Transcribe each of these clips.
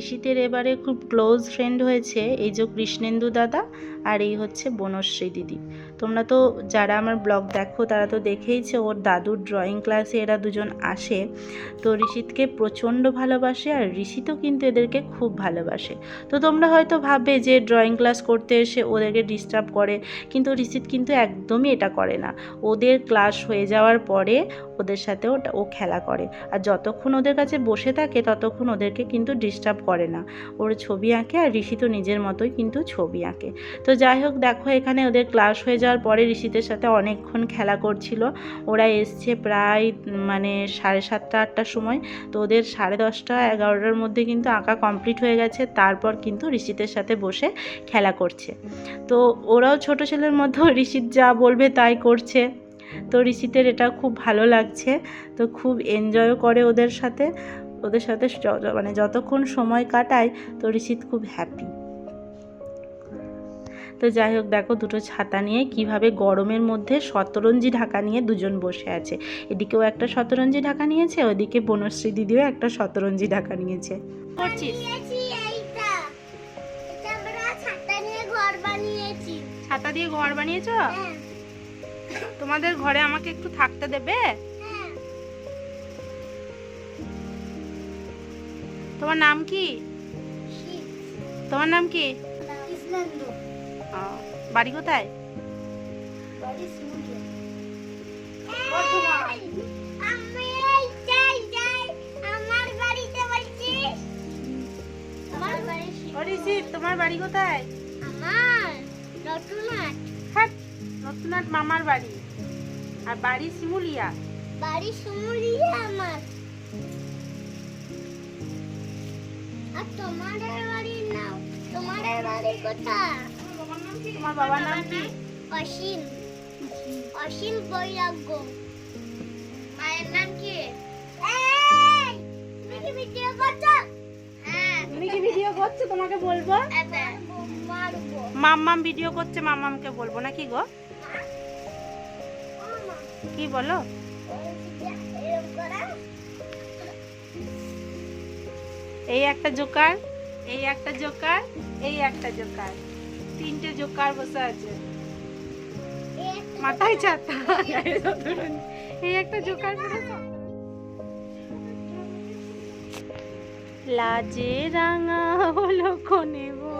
ঋষিতের এবারে খুব close friend হয়েছে, এই যে কৃষ্ণেন্দু দাদা আর এই হচ্ছে বনশ্রী দিদি। তোমরা তো যারা আমার ব্লগ দেখো, তারা তো দেখেইছে ওর দাদুর ড্রয়িং ক্লাসে এরা দুজন আসে। তো ঋষিতকে প্রচণ্ড ভালোবাসে আর ঋষিতও কিন্তু এদেরকে খুব ভালোবাসে। তো তোমরা হয়তো ভাববে যে ড্রয়িং ক্লাস করতে এসে ওদেরকে ডিস্টার্ব করে, কিন্তু ঋষিত কিন্তু একদমই এটা করে না। ওদের ক্লাস হয়ে যাওয়ার পরে ওদের সাথে ওটা, ও খেলা করে। আর যতক্ষণ ওদের কাছে বসে থাকে, ততক্ষণ ওদেরকে কিন্তু ডিস্টার্ব করে না। ওর ছবি আঁকে আর ঋষি তো নিজের মতোই কিন্তু ছবি আঁকে। তো যাই হোক, দেখো এখানে ওদের ক্লাস হয়ে যাওয়ার পরে ঋষিদের সাথে অনেকক্ষণ খেলা করছিল। ওরা এসছে প্রায় মানে সাড়ে সাতটা, আটটার সময়। তো ওদের সাড়ে দশটা, এগারোটার মধ্যে কিন্তু আঁকা কমপ্লিট হয়ে গেছে। তারপর কিন্তু ঋষিতের সাথে বসে খেলা করছে। তো ওরাও ছোট ছেলের মতো ঋষিত যা বলবে তাই করছে। তো ঋষিতের এটা খুব ভালো লাগছে। তো খুব এনজয়ও করে ওদের সাথে। ওদের সাথে মানে যতক্ষণ সময় কাটায়, তো ঋষিত খুব হ্যাপি তো যাই হোক দেখো দুটো ছাতা নিয়ে কীভাবে গরমের মধ্যে শতরঞ্জি ঢাকা নিয়ে দুজন বসে আছে। এদিকেও একটা শতরঞ্জি ঢাকা নিয়েছে ওদিকে বনশ্রী দিদিও একটা শতরঞ্জি ঢাকা নিয়েছে। করছিস? ছাতা নিয়ে ঘর বানিয়েছি। ছাতা দিয়ে ঘর বানিয়েছো? হ্যাঁ। তোমাদের ঘরে আমাকে একটু থাকতে দেবে? হ্যাঁ। তোমার নাম কি? তোমার নাম কি? কৃষ্ণেন্দু। বাড়ি কোথায়? তোমার বাড়ি কোথায়? আমার নতুনহাট হ্যাঁ নতুনহাট মামার বাড়ি। আর বাড়ি শিমুলিয়া? বাড়ি শিমুলিয়া আমার। আর তোমাদের বাড়ি নাও তোমাদের বাড়ি কোথায়? তোমার বাবার নাম কি? অসীম। অসীম বৈরাগ্য। মায়ের নাম কি? তুমি কি ভিডিও করছ? হ্যাঁ। তুমি কি ভিডিও করছ? তোমাকে বলব? মাম্মাম ভিডিও করছে মাম্মামকে বলব। না কি গো? কি বলো? এই একটা জোকার এই একটা জোকার এই একটা জোকার। তিনটে জোকার বসে আছে? মাথায় ছাতা এই একটা জোকার লাজে রাঙা হলো কোনে গো।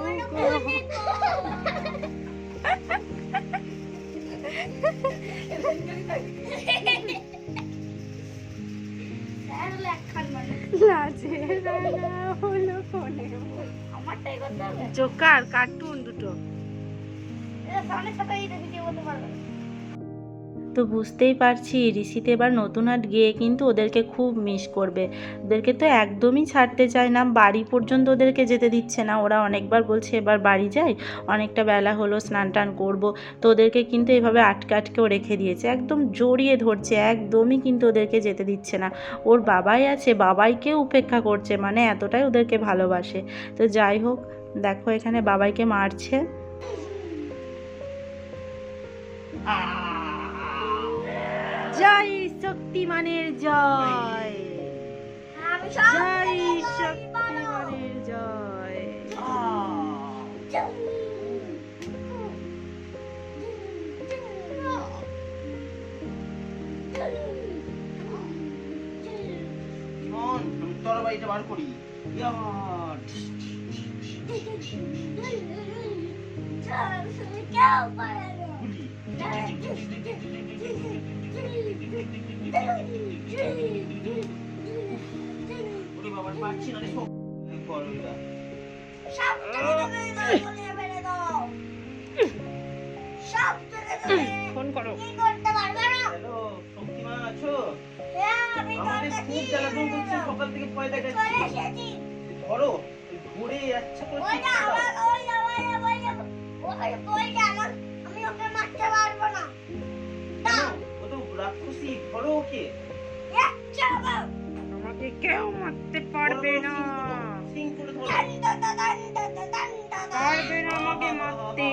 লাজে রাঙা হলো কোনে জোকার কার্টুন দুটো। তো বুঝতেই পারছি, ঋষিতে এবার নতুন হাট গিয়ে কিন্তু ওদেরকে খুব মিস করবে। ওদেরকে তো একদমই ছাড়তে চায় না, বাড়ি পর্যন্ত ওদেরকে যেতে দিচ্ছে না। ওরা অনেকবার বলছে, এবার বাড়ি যাই, অনেকটা বেলা হলো, স্নান টান করব। তো ওদেরকে কিন্তু এভাবে আটকে আটকেও রেখে দিয়েছে। একদম জড়িয়ে ধরছে, একদমই কিন্তু ওদেরকে যেতে দিচ্ছে না। ওর বাবাই আছে বাবাইকেও উপেক্ষা করছে মানে এতটাই ওদেরকে ভালোবাসে। তো যাই হোক, দেখো এখানে বাবাইকে মারছে। জয় শক্তিমানের জয়। আমি জয় শক্তিমানের জয়। শোন তোর বাড়িটা বার করি। ইয়া, ফোন করো হ্যালো, শক্তিমান আছো? আমাদের খুব জ্বালাতন করছে, সকাল থেকে ভয় দেখাচ্ছি। ধরো, ঘুরে যাচ্ছে তো ঠিক দাও। ও তো রাক্ষসী, ধরো ওকে। আমাকে কেউ মারতে পারবে না। সিং করে ধরো। পারবে না আমাকে মারতে।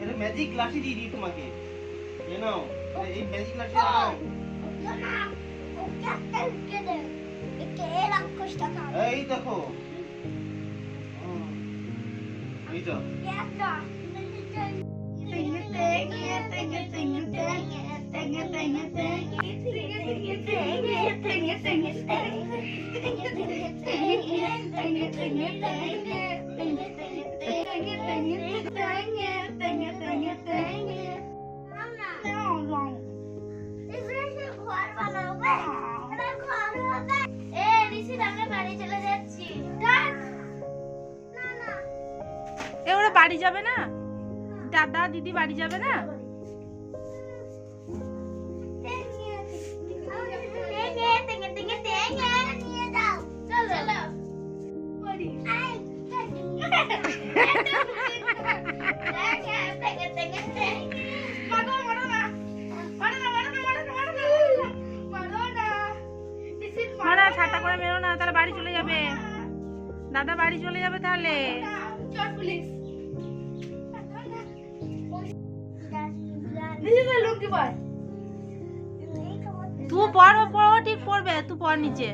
এটা ম্যাজিক লাঠি দিয়ে দিই তোমাকে। এ নাও এই ম্যাজিক লাঠি নাও দেখো হুম, You do. Yes, sir. Sing it, sing it, sing it, sing it, sing it, sing it, sing it, sing it, sing it, sing it, sing it, sing it, sing it, sing it. বাড়ি যাবে না? দাদা, দিদি বাড়ি যাবে না? ছাতা করে বেরো না, তাহলে বাড়ি চলে যাবে। দাদা, বাড়ি চলে যাবে তাহলে। তুই পড় পড় ঠিক পড়বে তুই পড় নিচে।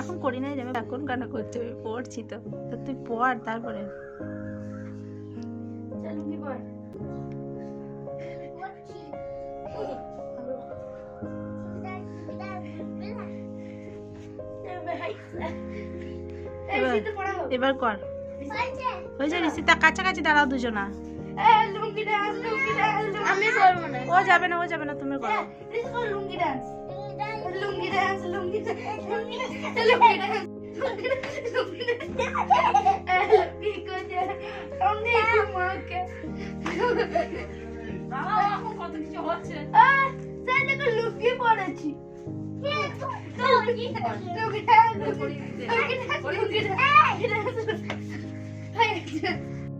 এখন করি নাই যাবে এখন কেন করতে হবে পড়ছি তো তুই পড় তারপরে। এবার কর। হয়েছে ঋষিতা কাছাকাছি দাঁড়াও দুজনা। আমি করব না। ও যাবে না ও যাবে না তুমি করো। Lungi dance lungi dance lungi dance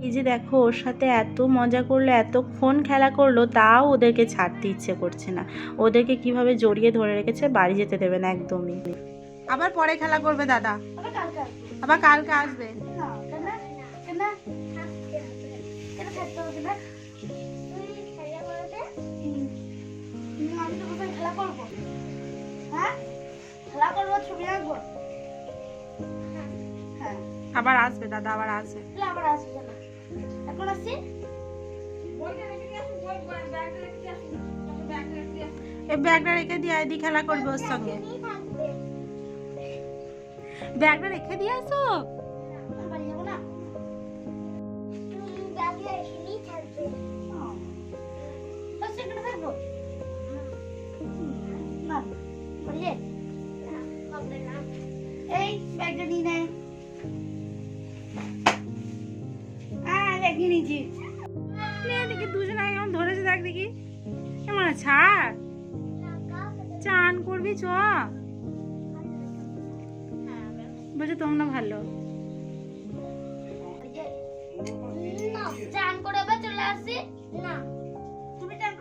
এই যে দেখো ওর সাথে এত মজা করল এতক্ষণ খেলা করল তাও ওদেরকে ছাড়তে ইচ্ছে করছে না। ওদেরকে কীভাবে জড়িয়ে ধরে রেখেছে বাড়ি যেতে দেবে না একদমই। আবার পরে খেলা করবে দাদা। আবার কালকে আসবে। খেলা করব? হ্যাঁ? খেলা করব ছবি আঁকবো? হ্যাঁ। আবার আসবে দাদা আবার আসবে। আবার আসবে এখন আসছি এই ব্যাগটা রেখে দিয়ে আইদি খেলা করবে ওর সঙ্গে। ব্যাগটা রেখে দিয়ে আসো এই ব্যাগটা নিয়ে নেয় নিয়েছি দেখি দুজনে কেমন ধরেছে দেখ দেখি। কেমন ছাড়। চান করবি চ। বলছে তোমরা ভালো। না। তুমি চান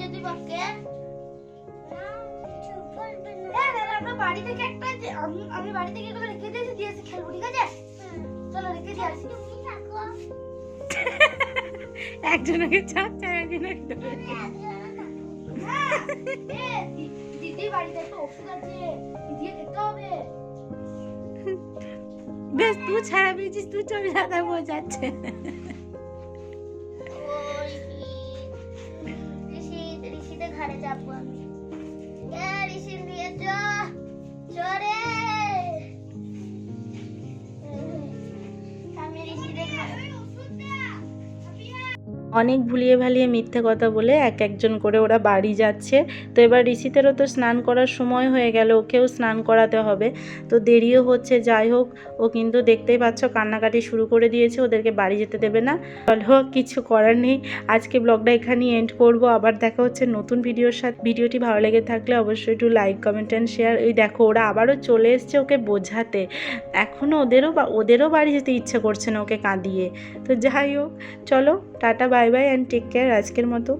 যদি বকে। আমরা বাড়ি থেকে একটা আমি আমি বাড়ি থেকে এগুলো রেখে দিয়েছি দিয়ে এসে খেলব ঠিক আছে? চলো রেখে দিয়ে আসি। একজনকে চাচ্ছে একজনকে। হ্যাঁ, এ, দি- দিদির বাড়িতে একটা ওষুধ আছে দিয়ে খেতে হবে। বেশ তুই ছাড়া পেয়েছিস তুই চলে দাদা বোঝাচ্ছে ঘরে যাব আমি। এ, ঋষি নিয়ে চ অনেক ভুলিয়ে ভালিয়ে মিথ্যে কথা বলে এক একজন করে ওরা বাড়ি যাচ্ছে। তো এবার ঋষিতেরও তো স্নান করার সময় হয়ে গেল, ওকেও স্নান করাতে হবে। তো দেরিও হচ্ছে, যাই হোক, ও কিন্তু দেখতেই পাচ্ছ কান্নাকাটি শুরু করে দিয়েছে, ওদেরকে বাড়ি যেতে দেবে না। চলো, কিছু করার নেই। আজকে ব্লগটা এখানেই এন্ড করব। আবার দেখা হচ্ছে নতুন ভিডিওর সাথে। ভিডিওটি ভালো লেগে থাকলে অবশ্যই একটু লাইক কমেন্ট অ্যান্ড শেয়ার এই দেখো, ওরা আবারও চলে এসছে ওকে বোঝাতে। এখনও ওদেরও বা, ওদেরও বাড়ি যেতে ইচ্ছে করছে না ওকে কাঁদিয়ে। তো যাই হোক, চলো। Tata bye bye and take care আজকের মতো।